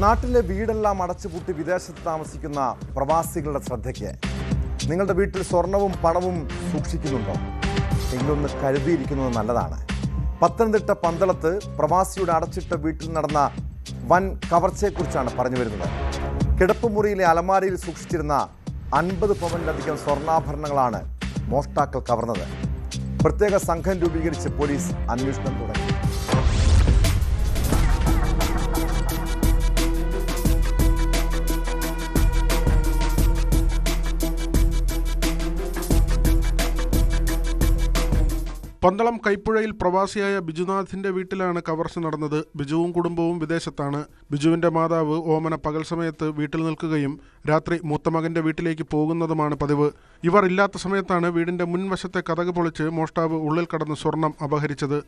നാട്ടിലെ വീടെല്ലാം അടച്ചുപൂട്ടി വിദേശത്ത് താമസിക്കുന്ന പ്രവാസികളുടെ ശ്രദ്ധയ്ക്ക് നിങ്ങളുടെ വീട്ടിൽ സ്വർണവും പണവും സൂക്ഷിക്കുന്നുണ്ടോ? എങ്കിലൊന്ന് കരുതിയിരിക്കുന്നത് നല്ലതാണ്. പത്തനംതിട്ട പന്തളത്ത് പ്രവാസിയുടെ അടച്ചിട്ട വീട്ടിൽ നടന്ന വൻ കവർച്ചയെക്കുറിച്ചാണ് പറഞ്ഞു വരുന്നത്. കിടപ്പുമുറിയിലെ അലമാരയിൽ സൂക്ഷിച്ചിരുന്ന അൻപത് പവനിലധികം സ്വർണാഭരണങ്ങളാണ് മോഷ്ടാക്കൾ കവർന്നത്. പ്രത്യേക സംഘം രൂപീകരിച്ച് പോലീസ് അന്വേഷണം തുടങ്ങി. പന്തളം കൈപ്പുഴയിൽ പ്രവാസിയായ ബിജുനാഥിന്റെ വീട്ടിലാണ് കവർച്ച നടന്നത്. ബിജുവും കുടുംബവും വിദേശത്താണ്. ബിജുവിന്റെ മാതാവ് ഓമന പകൽ സമയത്ത് വീട്ടിൽ നിൽക്കുകയും രാത്രി മൂത്തമകന്റെ വീട്ടിലേക്ക് പോകുന്നതുമാണ് പതിവ്. ഇവർ ഇല്ലാത്ത സമയത്താണ് വീടിന്റെ മുൻവശത്തെ കഥക് പൊളിച്ച് മോഷ്ടാവ് ഉള്ളിൽ കടന്ന് സ്വർണം അപഹരിച്ചത്.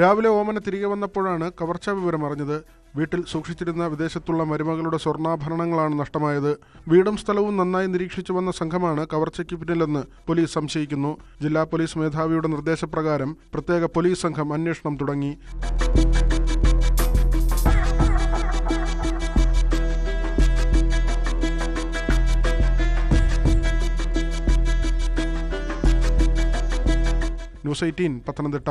രാവിലെ ഓമന തിരികെ വന്നപ്പോഴാണ് കവർച്ചാ വിവരം അറിഞ്ഞത്. വീട്ടിൽ സൂക്ഷിച്ചിരുന്ന വിദേശത്തുള്ള മരുമകളുടെ സ്വർണാഭരണങ്ങളാണ് നഷ്ടമായത്. വീടും സ്ഥലവും നന്നായി നിരീക്ഷിച്ചു വന്ന സംഘമാണ് കവർച്ചയ്ക്ക് പിന്നിലെന്ന് പോലീസ് സംശയിക്കുന്നു. ജില്ലാ പോലീസ് മേധാവിയുടെ നിർദ്ദേശപ്രകാരം പ്രത്യേക പോലീസ് സംഘം അന്വേഷണം തുടങ്ങി. News eighteen Pathanamthitta.